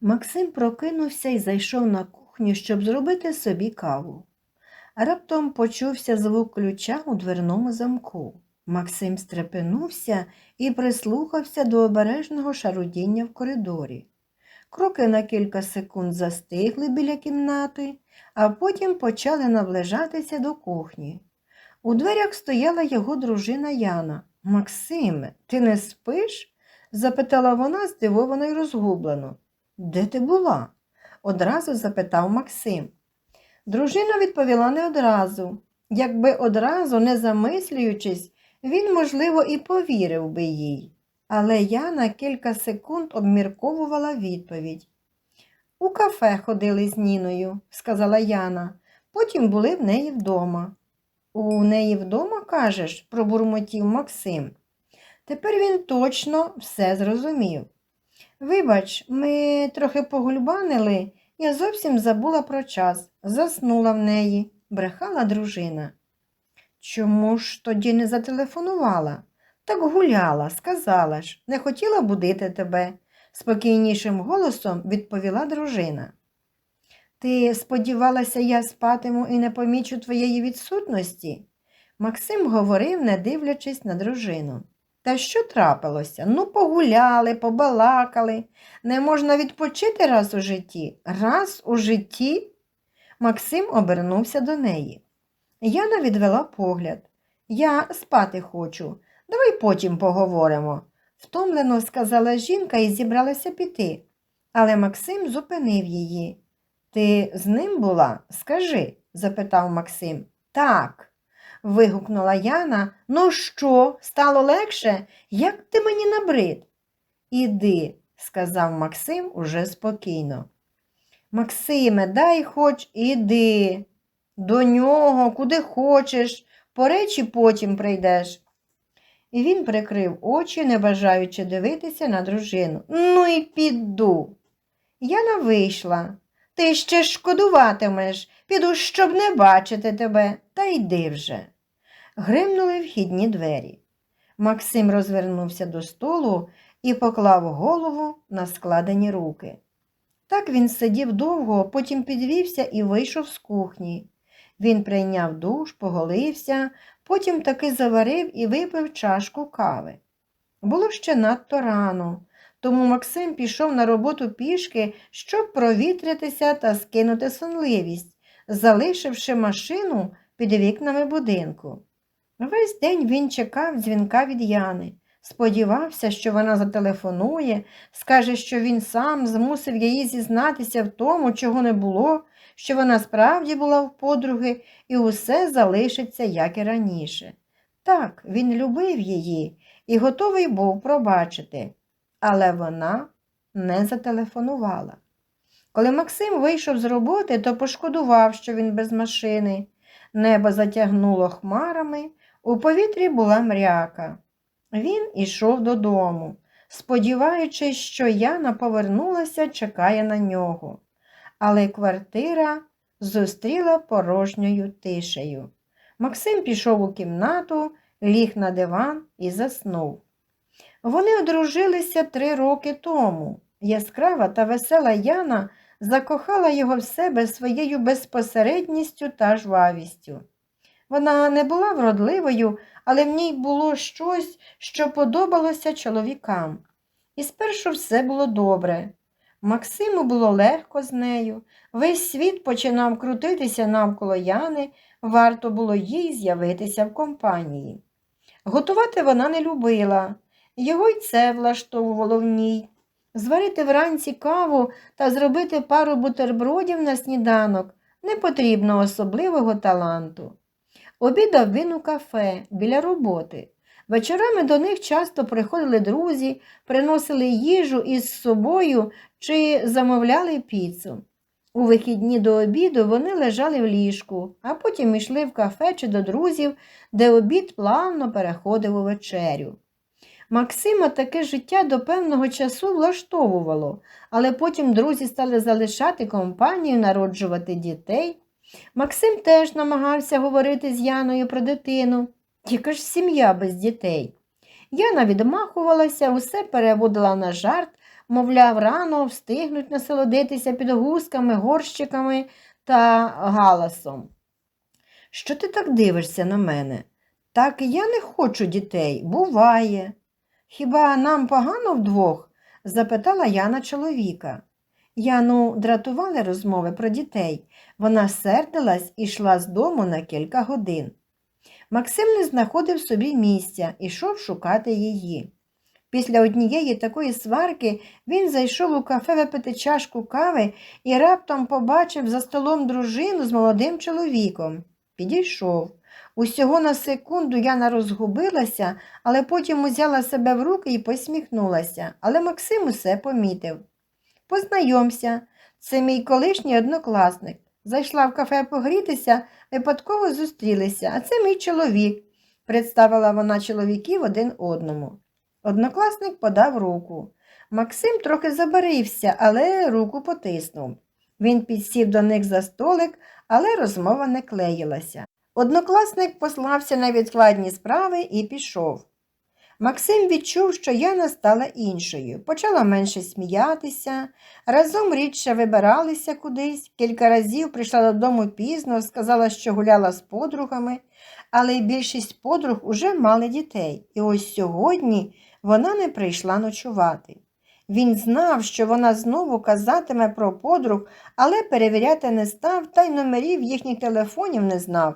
Максим прокинувся і зайшов на кухню, щоб зробити собі каву. Раптом почувся звук ключа у дверному замку. Максим стрепенувся і прислухався до обережного шарудіння в коридорі. Кроки на кілька секунд застигли біля кімнати, а потім почали наближатися до кухні. У дверях стояла його дружина Яна. Максиме, ти не спиш? запитала вона здивовано й розгублено. Де ти була? одразу запитав Максим. Дружина відповіла не одразу. Якби одразу, не замислюючись, він, можливо, і повірив би їй. Але я на кілька секунд обмірковувала відповідь. У кафе ходили з Ніною, сказала Яна. Потім були в неї вдома. У неї вдома, кажеш, пробурмотів Максим. Тепер він точно все зрозумів. Вибач, ми трохи погульбанили, я зовсім забула про час, заснула в неї, брехала дружина. Чому ж тоді не зателефонувала? Так гуляла, сказала ж, не хотіла будити тебе, спокійнішим голосом відповіла дружина. Ти сподівалася, я спатиму і не помічу твоєї відсутності? Максим говорив, не дивлячись на дружину. Та що трапилося? Ну, погуляли, побалакали. Не можна відпочити раз у житті. Раз у житті? Максим обернувся до неї. Яна відвела погляд. Я спати хочу. Давай потім поговоримо, втомлено сказала жінка і зібралася піти. Але Максим зупинив її. Ти з ним була? Скажи, запитав Максим. Так. Вигукнула Яна. Ну що, стало легше? Як ти мені набрид? Іди, сказав Максим уже спокійно. Максиме, дай хоч іди. До нього, куди хочеш, по речі потім прийдеш. І він прикрив очі, не бажаючи дивитися на дружину. Ну і піду. Яна вийшла. Ти ще шкодуватимеш, піду, щоб не бачити тебе, та йди вже. Гримнули вхідні двері. Максим розвернувся до столу і поклав голову на складені руки. Так він сидів довго, потім підвівся і вийшов з кухні. Він прийняв душ, поголився, потім таки заварив і випив чашку кави. Було ще надто рано, тому Максим пішов на роботу пішки, щоб провітритися та скинути сонливість, залишивши машину під вікнами будинку. Весь день він чекав дзвінка від Яни, сподівався, що вона зателефонує, скаже, що він сам змусив її зізнатися в тому, чого не було, що вона справді була в подруги і усе залишиться, як і раніше. Так, він любив її і готовий був пробачити, але вона не зателефонувала. Коли Максим вийшов з роботи, то пошкодував, що він без машини. Небо затягнуло хмарами, у повітрі була мряка. Він ішов додому, сподіваючись, що Яна повернулася, чекає на нього. Але квартира зустріла порожньою тишею. Максим пішов у кімнату, ліг на диван і заснув. Вони одружилися три роки тому. Яскрава та весела Яна закохала його в себе своєю безпосередністю та жвавістю. Вона не була вродливою, але в ній було щось, що подобалося чоловікам. І спершу все було добре. Максиму було легко з нею, весь світ починав крутитися навколо Яни, варто було їй з'явитися в компанії. Готувати вона не любила, його й це влаштовувало в ній. Зварити вранці каву та зробити пару бутербродів на сніданок не потрібно особливого таланту. Обідав він у кафе біля роботи. Вечорами до них часто приходили друзі, приносили їжу із собою чи замовляли піцу. У вихідні до обіду вони лежали в ліжку, а потім йшли в кафе чи до друзів, де обід плавно переходив у вечерю. Максима таке життя до певного часу влаштовувало, але потім друзі стали залишати компанію, народжувати дітей. Максим теж намагався говорити з Яною про дитину. Яка ж сім'я без дітей? Яна відмахувалася, усе переводила на жарт, мовляв, рано встигнуть насолодитися підгузками, горщиками та галасом. Що ти так дивишся на мене? Так я не хочу дітей, буває. Хіба нам погано вдвох? запитала Яна чоловіка. Яну дратували розмови про дітей. Вона сердилась і йшла з дому на кілька годин. Максим не знаходив собі місця ішов шукати її. Після однієї такої сварки він зайшов у кафе випити чашку кави і раптом побачив за столом дружину з молодим чоловіком. Підійшов. Усього на секунду Яна розгубилася, але потім узяла себе в руки і посміхнулася. Але Максим усе помітив. Познайомся, це мій колишній однокласник. Зайшла в кафе погрітися, випадково зустрілися, а це мій чоловік, представила вона чоловіків один одному. Однокласник подав руку. Максим трохи забарився, але руку потиснув. Він підсів до них за столик, але розмова не клеїлася. Однокласник послався на відкладні справи і пішов. Максим відчув, що Яна стала іншою, почала менше сміятися, разом рідше вибиралися кудись, кілька разів прийшла додому пізно, сказала, що гуляла з подругами, але й більшість подруг уже мали дітей, і ось сьогодні вона не прийшла ночувати. Він знав, що вона знову казатиме про подруг, але перевіряти не став та й номерів їхніх телефонів не знав.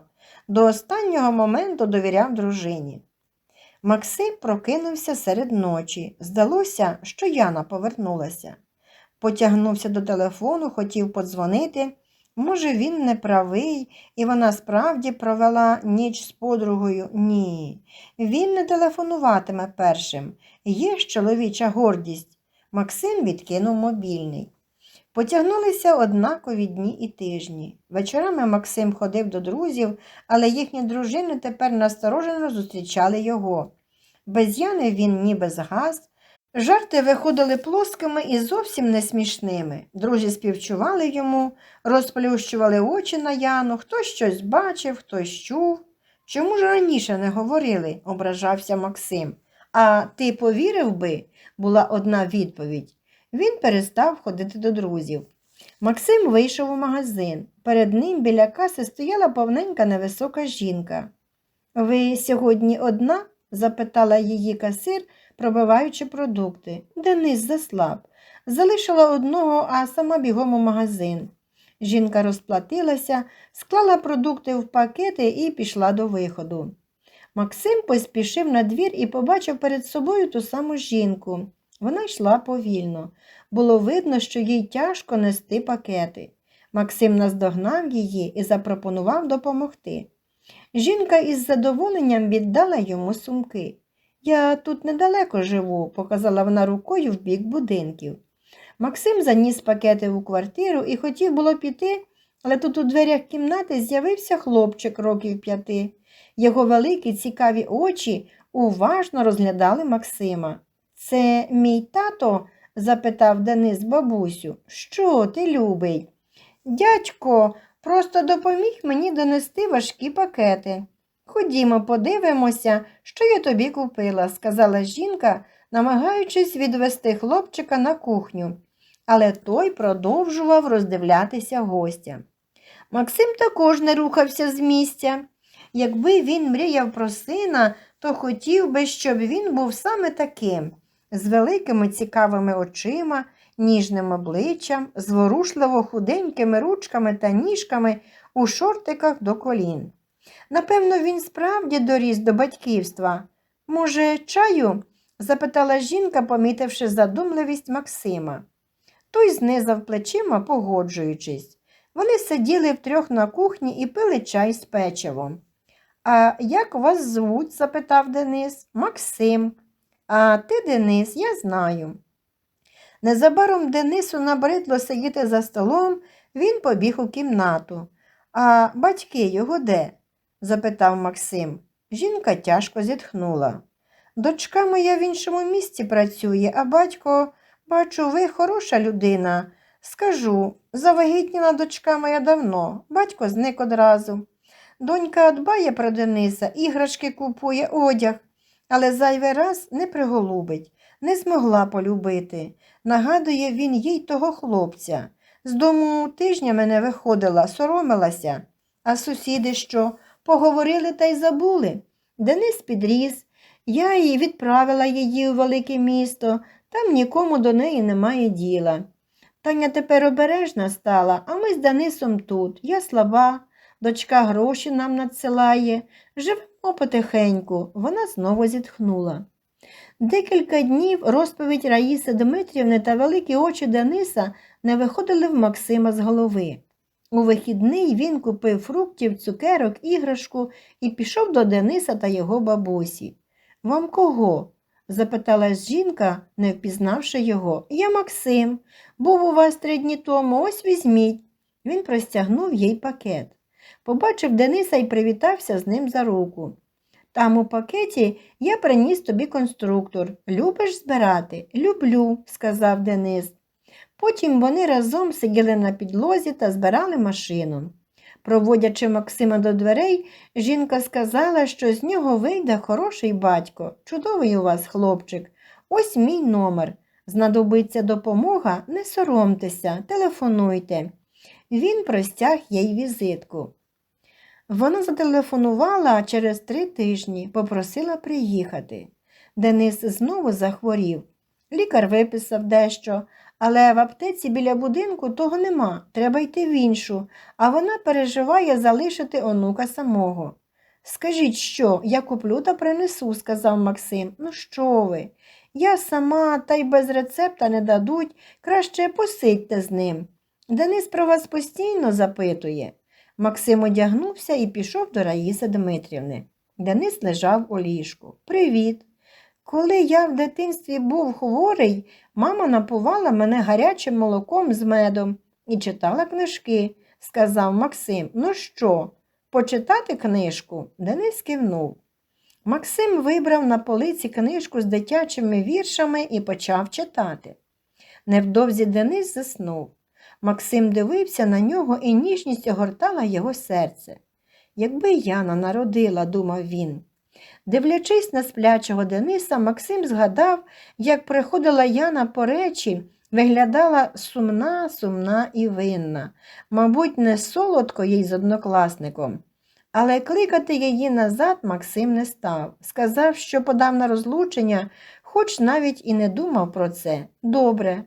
До останнього моменту довіряв дружині. Максим прокинувся серед ночі. Здалося, що Яна повернулася. Потягнувся до телефону, хотів подзвонити. Може, він не правий, і вона справді провела ніч з подругою? Ні. Він не телефонуватиме першим. Є ж чоловіча гордість. Максим відкинув мобільний. Потягнулися однакові дні і тижні. Вечорами Максим ходив до друзів, але їхні дружини тепер насторожено зустрічали його. Без Яни він ніби згас. Жарти виходили плоскими і зовсім не смішними. Друзі співчували йому, розплющували очі на Яну, хтось щось бачив, хтось чув. Чому ж раніше не говорили, ображався Максим. А ти повірив би, була одна відповідь. Він перестав ходити до друзів. Максим вийшов у магазин. Перед ним біля каси стояла повненька невисока жінка. Ви сьогодні одна? запитала її касир, пробиваючи продукти. Денис заслаб. Залишила одного, а сама бігом у магазин. Жінка розплатилася, склала продукти в пакети і пішла до виходу. Максим поспішив на двір і побачив перед собою ту саму жінку. Вона йшла повільно. Було видно, що їй тяжко нести пакети. Максим наздогнав її і запропонував допомогти. Жінка із задоволенням віддала йому сумки. Я тут недалеко живу, показала вона рукою в бік будинків. Максим заніс пакети у квартиру і хотів було піти, але тут у дверях кімнати з'явився хлопчик років п'яти. Його великі цікаві очі уважно розглядали Максима. Це мій тато? запитав Денис бабусю. Що ти любий? Дядько, просто допоміг мені донести важкі пакети. Ходімо, подивимося, що я тобі купила, сказала жінка, намагаючись відвести хлопчика на кухню, але той продовжував роздивлятися гостя. Максим також не рухався з місця. Якби він мріяв про сина, то хотів би, щоб він був саме таким, з великими цікавими очима, ніжним обличчям, зворушливо худенькими ручками та ніжками у шортиках до колін. Напевно, він справді доріс до батьківства. Може, чаю? запитала жінка, помітивши задумливість Максима. Той знизав плечима, погоджуючись. Вони сиділи втрьох на кухні і пили чай з печивом. А як вас звуть? запитав Денис. Максим. А ти, Денис, я знаю. Незабаром Денису набридло сидіти за столом, він побіг у кімнату. А батьки його де? запитав Максим. Жінка тяжко зітхнула. Дочка моя в іншому місці працює, а батько, бачу, ви хороша людина. Скажу, завагітніла дочка моя давно, батько зник одразу. Донька дбає про Дениса, іграшки купує, одяг, але зайвий раз не приголубить. не змогла полюбити. Нагадує він їй того хлопця. З дому тижнями не виходила, соромилася. А сусіди що? Поговорили та й забули. Денис підріс. Я її відправила її у велике місто, там нікому до неї немає діла. Таня тепер обережна стала, а ми з Денисом тут. Я слаба, дочка гроші нам надсилає. Живемо потихеньку. Вона знову зітхнула. Декілька днів розповідь Раїси Дмитрівни та великі очі Дениса не виходили в Максима з голови. У вихідний він купив фруктів, цукерок, іграшку і пішов до Дениса та його бабусі. Вам кого? запиталась жінка, не впізнавши його. Я Максим. Був у вас три дні тому, ось візьміть. Він простягнув їй пакет. Побачив Дениса і привітався з ним за руку. Там у пакеті я приніс тобі конструктор. Любиш збирати? Люблю, сказав Денис. Потім вони разом сиділи на підлозі та збирали машину. Проводячи Максима до дверей, жінка сказала, що з нього вийде хороший батько. Чудовий у вас хлопчик. Ось мій номер. Знадобиться допомога, не соромтеся, телефонуйте. Він простяг їй візитку. Вона зателефонувала через три тижні, попросила приїхати. Денис знову захворів. Лікар виписав дещо, але в аптеці біля будинку того нема, треба йти в іншу, а вона переживає залишити онука самого. Скажіть, що, я куплю та принесу, сказав Максим. Ну що ви? Я сама та й без рецепта не дадуть, краще посидьте з ним. Денис про вас постійно запитує. Максим одягнувся і пішов до Раїси Дмитрівни. Денис лежав у ліжку. Привіт. Коли я в дитинстві був хворий, мама напувала мене гарячим молоком з медом і читала книжки, сказав Максим. Ну що, почитати книжку? Денис кивнув. Максим вибрав на полиці книжку з дитячими віршами і почав читати. Невдовзі Денис заснув. Максим дивився на нього, і ніжність огортала його серце. Якби Яна народила, думав він. Дивлячись на сплячого Дениса, Максим згадав, як приходила Яна по речі, виглядала сумна, сумна і винна, мабуть, не солодко їй з однокласником. Але кликати її назад Максим не став. Сказав, що подав на розлучення, хоч навіть і не думав про це. Добре.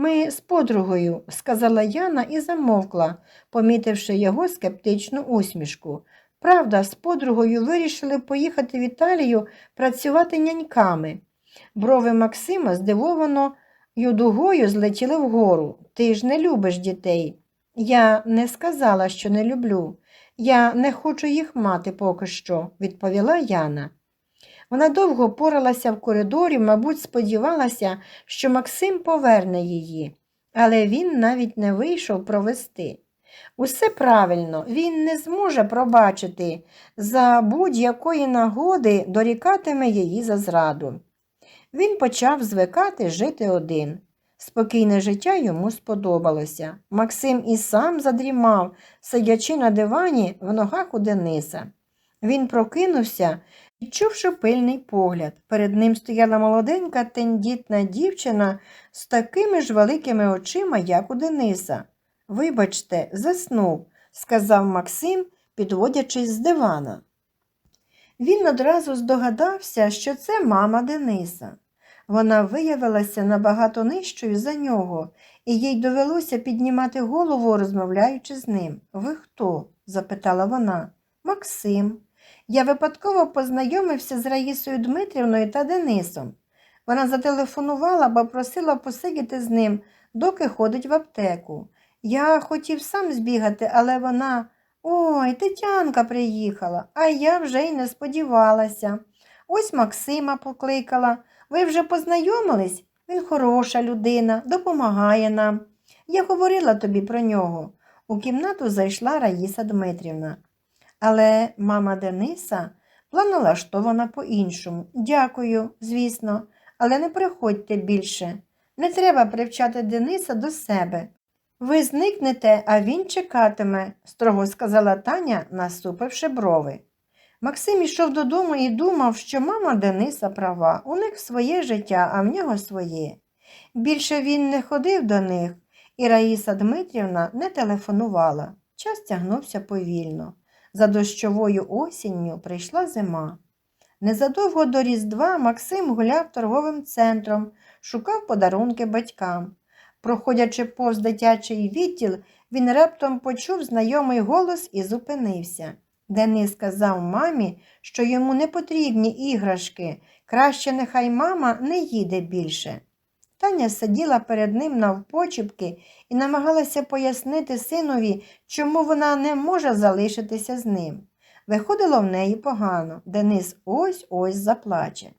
Ми з подругою, сказала Яна і замовкла, помітивши його скептичну усмішку. Правда, з подругою вирішили поїхати в Італію працювати няньками. Брови Максима здивовано дугою злетіли вгору. Ти ж не любиш дітей. Я не сказала, що не люблю. Я не хочу їх мати поки що, відповіла Яна. Вона довго поралася в коридорі, мабуть, сподівалася, що Максим поверне її, але він навіть не вийшов провести. Усе правильно, він не зможе пробачити, за будь-якої нагоди дорікатиме її за зраду. Він почав звикати жити один. Спокійне життя йому сподобалося. Максим і сам задрімав, сидячи на дивані в ногах у Дениса. Він прокинувся, відчувши пильний погляд. Перед ним стояла молоденька тендітна дівчина з такими ж великими очима, як у Дениса. Вибачте, заснув, сказав Максим, підводячись з дивана. Він одразу здогадався, що це мама Дениса. Вона виявилася набагато нижчою за нього, і їй довелося піднімати голову, розмовляючи з ним. Ви хто? запитала вона. Максим. Я випадково познайомився з Раїсою Дмитрівною та Денисом. Вона зателефонувала, бо просила посидіти з ним, доки ходить в аптеку. Я хотів сам збігати, але вона. Ой, Тетянка приїхала, а я вже й не сподівалася. Ось Максима покликала. Ви вже познайомились? Він хороша людина, допомагає нам. Я говорила тобі про нього. У кімнату зайшла Раїса Дмитрівна. Але мама Дениса планалаштована по-іншому. Дякую, звісно, але не приходьте більше. Не треба привчати Дениса до себе. Ви зникнете, а він чекатиме, строго сказала Таня, наступивши брови. Максим ішов додому і думав, що мама Дениса права. У них своє життя, а в нього своє. Більше він не ходив до них, і Раїса Дмитрівна не телефонувала. Час тягнувся повільно. За дощовою осінню прийшла зима. Незадовго до Різдва Максим гуляв торговим центром, шукав подарунки батькам. Проходячи повз дитячий відділ, він раптом почув знайомий голос і зупинився. Денис сказав мамі, що йому не потрібні іграшки, краще нехай мама не їде більше. Таня сиділа перед ним навпочіпки і намагалася пояснити синові, чому вона не може залишитися з ним. Виходило в неї погано. Денис ось ось заплаче.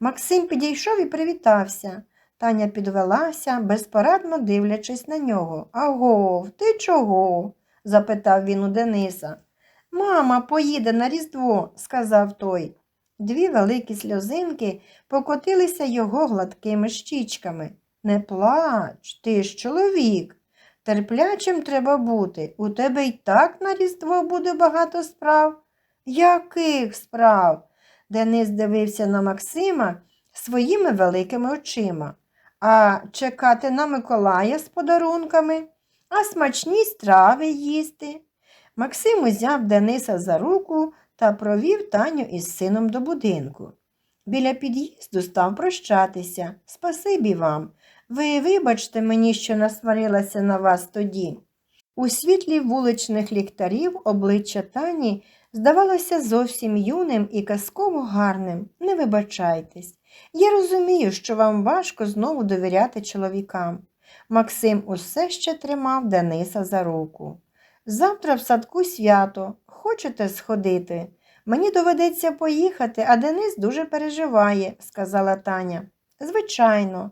Максим підійшов і привітався. Таня підвелася, безпорадно дивлячись на нього. Агов, ти чого? запитав він у Дениса. Мама поїде на Різдво, сказав той. Дві великі сльозинки покотилися його гладкими щічками. Не плач, ти ж чоловік. Терплячим треба бути. У тебе й так на Різдво буде багато справ. Яких справ? Денис дивився на Максима своїми великими очима. А чекати на Миколая з подарунками, а смачні страви їсти. Максим узяв Дениса за руку та провів Таню із сином до будинку. Біля під'їзду став прощатися. Спасибі вам. Ви вибачте мені, що насварилася на вас тоді. У світлі вуличних ліхтарів обличчя Тані здавалося зовсім юним і казково гарним. Не вибачайтесь. Я розумію, що вам важко знову довіряти чоловікам. Максим усе ще тримав Дениса за руку. Завтра в садку свято. Хочете сходити? Мені доведеться поїхати, а Денис дуже переживає, сказала Таня. Звичайно,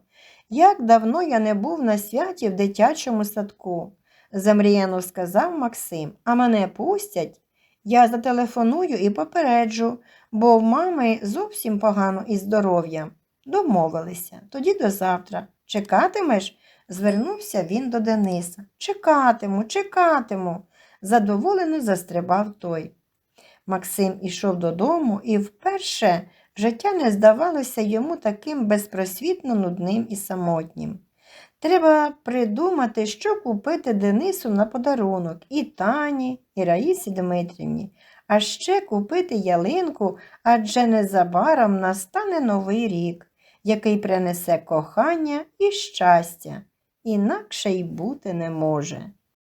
як давно я не був на святі в дитячому садку, замріяно сказав Максим, а мене пустять. Я зателефоную і попереджу, бо в мами зовсім погано із здоров'ям. Домовилися, тоді до завтра. Чекатимеш? Звернувся він до Дениса. Чекатиму, чекатиму, задоволено застрибав той. Максим ішов додому, і вперше життя не здавалося йому таким безпросвітно нудним і самотнім. Треба придумати, що купити Денису на подарунок і Тані, і Раїсі Дмитрівні, а ще купити ялинку, адже незабаром настане новий рік, який принесе кохання і щастя, інакше й бути не може.